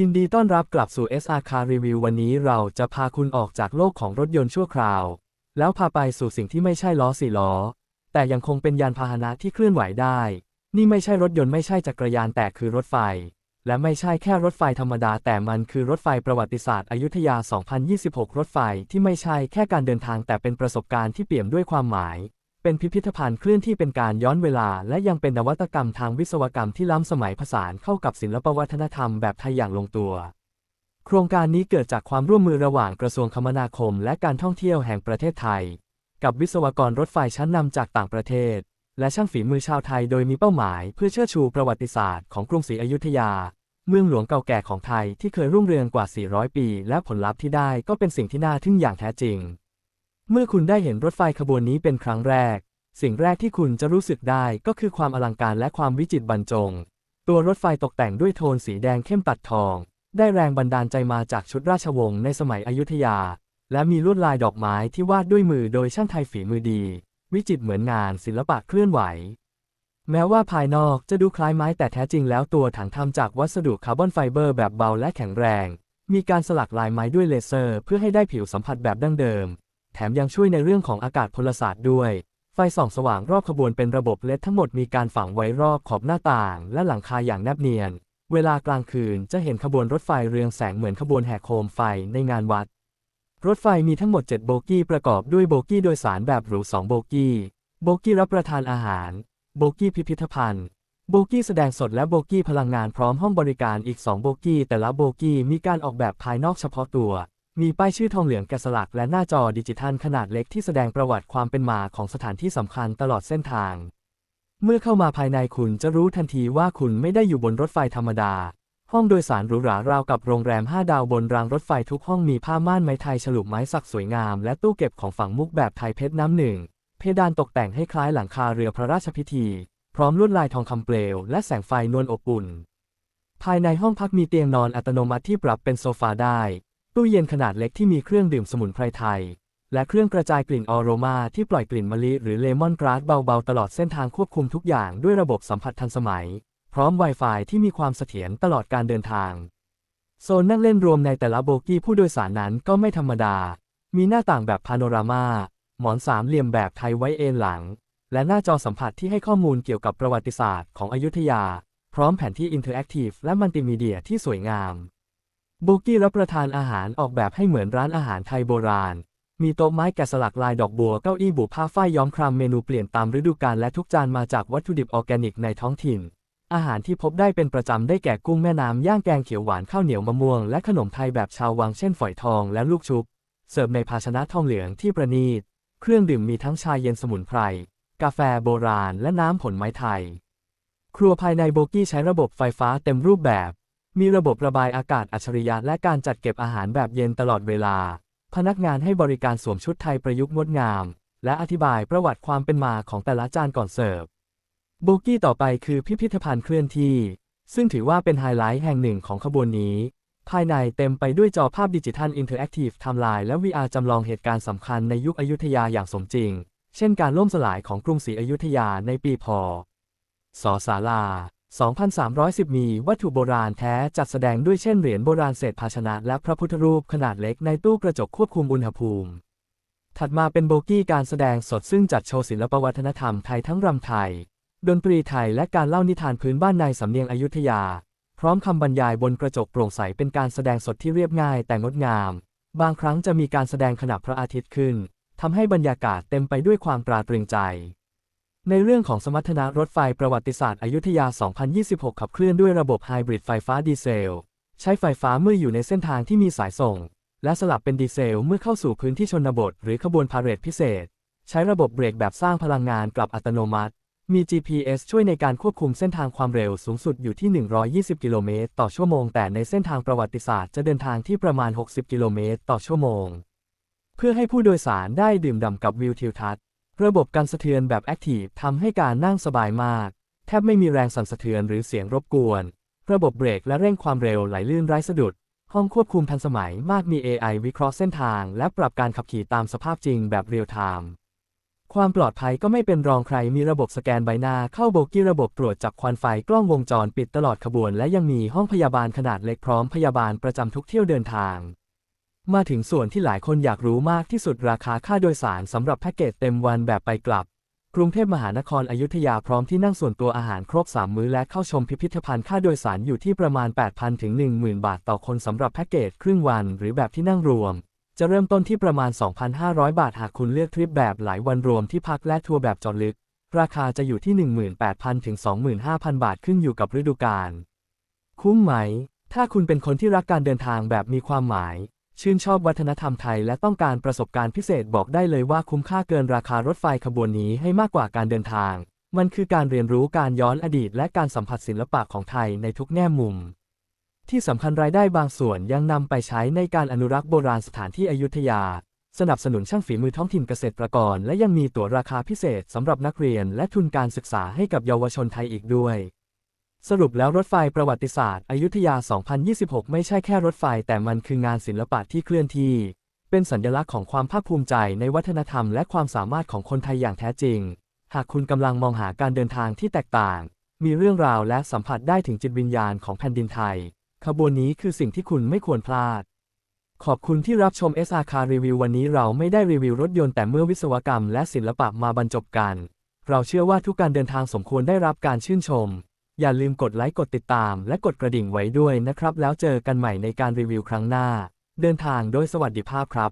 ยินดีต้อนรับกลับสู่ SR Car Review วันนี้เราจะพาคุณออกจากโลกของรถยนต์ชั่วคราว แล้วพาไปสู่สิ่งที่ไม่ใช่ล้อสี่ล้อ แต่ยังคงเป็นยานพาหนะที่เคลื่อนไหวได้ นี่ไม่ใช่รถยนต์ไม่ใช่จักรยานแต่คือรถไฟ และไม่ใช่แค่รถไฟธรรมดา แต่มันคือรถไฟประวัติศาสตร์อยุธยา 2026 รถไฟที่ไม่ใช่แค่การเดินทางแต่เป็นประสบการณ์ที่เปี่ยมด้วยความหมาย เป็นพิพิธภัณฑ์เคลื่อนที่เป็นการย้อนเวลา และยังเป็นนวัตกรรมทางวิศวกรรมที่ล้ำสมัยผสานเข้ากับศิลปวัฒนธรรมแบบไทยอย่างลงตัว โครงการนี้เกิดจากความร่วมมือระหว่างกระทรวงคมนาคม และการท่องเที่ยวแห่งประเทศไทย กับวิศวกรรถไฟชั้นนำจากต่างประเทศ และช่างฝีมือชาวไทยโดยมีเป้าหมาย เพื่อเชิดชูประวัติศาสตร์ของกรุงศรีอยุธยา เมืองหลวงเก่าแก่ของไทยที่เคยรุ่งเรืองกว่า 400 ปี และผลลัพธ์ที่ได้ก็เป็นสิ่งที่น่าทึ่งอย่างแท้จริง เมื่อคุณได้เห็นรถไฟขบวนนี้เป็นครั้งแรก สิ่งแรกที่คุณจะรู้สึกได้ก็คือความอลังการและความวิจิตรบรรจง ตัวรถไฟตกแต่งด้วยโทนสีแดงเข้มตัดทอง ได้แรงบันดาลใจมาจากชุดราชวงศ์ในสมัยอยุธยา และมีลวดลายดอกไม้ที่วาดด้วยมือโดยช่างไทยฝีมือดี วิจิตรเหมือนงานศิลปะเคลื่อนไหว แม้ว่าภายนอกจะดูคล้ายไม้แต่แท้จริงแล้วตัวถังทำจากวัสดุคาร์บอนไฟเบอร์แบบเบาและแข็งแรง มีการสลักลายไม้ด้วยเลเซอร์ เพื่อให้ได้ผิวสัมผัสแบบดั้งเดิม แถมยังช่วยในเรื่องของอากาศพลศาสตร์ด้วย ไฟส่องสว่างรอบขบวนเป็นระบบเลดทั้งหมดมีการฝังไว้รอบขอบหน้าต่าง และหลังคาอย่างแนบเนียน เวลากลางคืนจะเห็นขบวนรถไฟเรืองแสงเหมือนขบวนแห่โคมไฟในงานวัด รถไฟมีทั้งหมด 7 โบกี้ประกอบด้วยโบกี้โดยสารแบบหรู2โบกี้ โบกี้รับประทานอาหาร โบกี้พิพิธภัณฑ์โบกี้แสดงสดและโบกี้พลังงานพร้อมห้องบริการอีก 2 โบกี้แต่ละโบกี้มีการออกแบบภายนอกเฉพาะตัว มีป้ายชื่อทองเหลืองแกะสลักและหน้าจอดิจิทัลขนาดเล็กที่แสดงประวัติความเป็นมาของสถานที่สำคัญตลอดเส้นทาง เมื่อเข้ามาภายในคุณจะรู้ทันทีว่าคุณไม่ได้อยู่บนรถไฟธรรมดา ห้องโดยสารหรูหราราวกับโรงแรม 5 ดาวบนรางรถไฟทุกห้องมีผ้าม่านไม้ไทยฉลุไม้สักสวยงามและตู้เก็บของฝังมุกแบบไทยเพชรน้ำหนึ่ง เพดานตกแต่งให้คล้ายหลังคาเรือพระราชพิธี พร้อมลวดลายทองคำเปลวและแสงไฟนวลอบอุ่น ภายในห้องพักมีเตียงนอนอัตโนมัติที่ปรับเป็นโซฟาได้ ตู้เย็นขนาดเล็กที่มีเครื่องดื่มสมุนไพรไทย และเครื่องกระจายกลิ่นออโรมาที่ปล่อยกลิ่นมะลิหรือเลมอนกราสเบาๆ ตลอดเส้นทางควบคุมทุกอย่างด้วยระบบสัมผัสทันสมัย พร้อม Wi-Fi ที่มีความเสถียรตลอดการเดินทาง โซนนั่งเล่นรวมในแต่ละโบกี้ผู้โดยสารนั้นก็ไม่ธรรมดา มีหน้าต่างแบบพาโนรามาหมอนสามเหลี่ยมแบบไทยไว้เอนหลัง และหน้าจอสัมผัสที่ให้ข้อมูลเกี่ยวกับประวัติศาสตร์ของอยุธยา พร้อมแผนที่อินเทอร์แอคทีฟและมัลติมีเดียที่สวยงาม โบกี้รับประทานอาหารออกแบบให้เหมือนร้านอาหารไทยโบราณ มีโต๊ะไม้แกะสลักลายดอกบัวเก้าอี้บุผ้าฝ้ายย้อมครามเมนูเปลี่ยนตามฤดูกาลและทุกจานมาจากวัตถุดิบออร์แกนิกในท้องถิ่น อาหารที่พบได้เป็นประจำได้แก่กุ้งแม่น้ำย่างแกงเขียวหวานข้าวเหนียวมะม่วงและขนมไทยแบบชาววังเช่นฝอยทองและลูกชุบ เสิร์ฟในภาชนะทองเหลืองที่ประณีต เครื่องดื่มมีทั้งชาเย็นสมุนไพร กาแฟโบราณ และน้ำผลไม้ไทย ครัวภายในโบกี้ใช้ระบบไฟฟ้าเต็มรูปแบบ มีระบบระบายอากาศอัจฉริยะและการจัดเก็บอาหารแบบเย็นตลอดเวลา พนักงานให้บริการสวมชุดไทยประยุกต์งดงาม และอธิบายประวัติความเป็นมาของแต่ละจานก่อนเสิร์ฟโบกี้ต่อไปคือพิพิธภัณฑ์เคลื่อนที่ ซึ่งถือว่าเป็นไฮไลท์แห่งหนึ่งของขบวนนี้ ภายในเต็มไปด้วยจอภาพดิจิทัลอินเทอร์แอคทีฟไทม์ไลน์และ VR จำลองเหตุการณ์สำคัญในยุคอยุธยาอย่างสมจริง เช่นการล่มสลายของกรุงศรีอยุธยาในปีพศศาลา 2310 มีวัตถุโบราณแท้จัดแสดงด้วยเช่นเหรียญโบราณเศษภาชนะและพระพุทธรูปขนาดเล็กในตู้กระจกควบคุมอุณหภูมิ ถัดมาเป็นโบกี้การแสดงสดซึ่งจัดโชว์ศิลปวัฒนธรรมไทยทั้งรำไทย ดนตรีไทยและการเล่านิทานพื้นบ้านในสำเนียงอยุธยา พร้อมคำบรรยายบนกระจกโปร่งใสเป็นการแสดงสดที่เรียบง่ายแต่งดงาม บางครั้งจะมีการแสดงขณะพระอาทิตย์ขึ้นทำให้บรรยากาศเต็มไปด้วยความตราตรึงใจ ในเรื่องของสมรรถนะรถไฟประวัติศาสตร์อยุธยา 2026 ขับเคลื่อนด้วยระบบไฮบริดไฟฟ้าดีเซล ใช้ไฟฟ้าเมื่ออยู่ในเส้นทางที่มีสายส่ง และสลับเป็นดีเซลเมื่อเข้าสู่พื้นที่ชนบท หรือขบวนพาเหรดพิเศษ ใช้ระบบเบรกแบบสร้างพลังงานกลับอัตโนมัติ มี GPS ช่วยในการควบคุมเส้นทางความเร็วสูงสุดอยู่ที่ 120 กิโลเมตรต่อชั่วโมง แต่ในเส้นทางประวัติศาสตร์จะเดินทางที่ประมาณ 60 กิโลเมตรต่อชั่วโมง เพื่อให้ผู้โดยสารได้ดื่มด่ำกับวิวทิวทัศน์ ระบบการสะเทือนแบบแอคทีฟทำให้การนั่งสบายมาก แทบไม่มีแรงสั่นสะเทือนหรือเสียงรบกวน ระบบเบรกและเร่งความเร็วไหลลื่นไร้สะดุด ห้องควบคุมทันสมัยมากมี AI วิเคราะห์เส้นทาง และปรับการขับขี่ตามสภาพจริงแบบเรียลไทม์ความปลอดภัยก็ไม่เป็นรองใครมีระบบสแกนใบหน้าเข้าโบกี้ระบบตรวจจับควันไฟกล้องวงจรปิดตลอดขบวน และยังมีห้องพยาบาลขนาดเล็กพร้อมพยาบาลประจำทุกเที่ยวเดินทาง มาถึงส่วนที่หลายคนอยากรู้มากที่สุดราคาค่าโดยสารสำหรับแพ็กเกจเต็มวันแบบไปกลับ กรุงเทพมหานครอยุธยาพร้อมที่นั่งส่วนตัวอาหารครบ 3 มื้อและเข้าชมพิพิธภัณฑ์ค่าโดยสารอยู่ที่ประมาณ 8,000 ถึง 10,000 บาทต่อคนสำหรับแพ็กเกจครึ่งวันหรือแบบที่นั่งรวม จะเริ่มต้นที่ประมาณ 2,500 บาทหากคุณเลือกทริปแบบหลายวันรวมที่พักและทัวร์แบบจอดลึก ราคาจะอยู่ที่ 18,000 ถึง 25,000 บาทขึ้นอยู่กับฤดูกาลคุ้มไหม ถ้าคุณเป็นคนที่รักการเดินทางแบบมีความหมาย ชื่นชอบวัฒนธรรมไทยและต้องการประสบการณ์พิเศษบอกได้เลยว่าคุ้มค่าเกินราคารถไฟขบวนนี้ให้มากกว่าการเดินทาง มันคือการเรียนรู้การย้อนอดีตและการสัมผัสศิลปะของไทยในทุกแง่มุม ที่สำคัญรายได้บางส่วนยังนำไปใช้ในการอนุรักษ์โบราณสถานที่อยุธยา สนับสนุนช่างฝีมือท้องถิ่นเกษตรกร และยังมีตั๋วราคาพิเศษสำหรับนักเรียนและทุนการศึกษาให้กับเยาวชนไทยอีกด้วย สรุปแล้วรถไฟประวัติศาสตร์อยุธยา 2026 ไม่ใช่แค่รถไฟแต่มันคืองานศิลปะที่เคลื่อนที่ เป็นสัญลักษณ์ของความภาคภูมิใจในวัฒนธรรมและความสามารถของคนไทยอย่างแท้จริง หากคุณกำลังมองหาการเดินทางที่แตกต่าง มีเรื่องราวและสัมผัสได้ถึงจิตวิญญาณของแผ่นดินไทย ขบวนนี้คือสิ่งที่คุณไม่ควรพลาด ขอบคุณที่รับชม SR Car Review วันนี้เราไม่ได้รีวิวรถยนต์แต่เมื่อวิศวกรรมและศิลปะมาบรรจบกัน เราเชื่อว่าทุกการเดินทางสมควรได้รับการชื่นชม อย่าลืมกดไลค์กดติดตามและกดกระดิ่งไว้ด้วยนะครับ แล้วเจอกันใหม่ในการรีวิวครั้งหน้า เดินทางโดยสวัสดิภาพครับ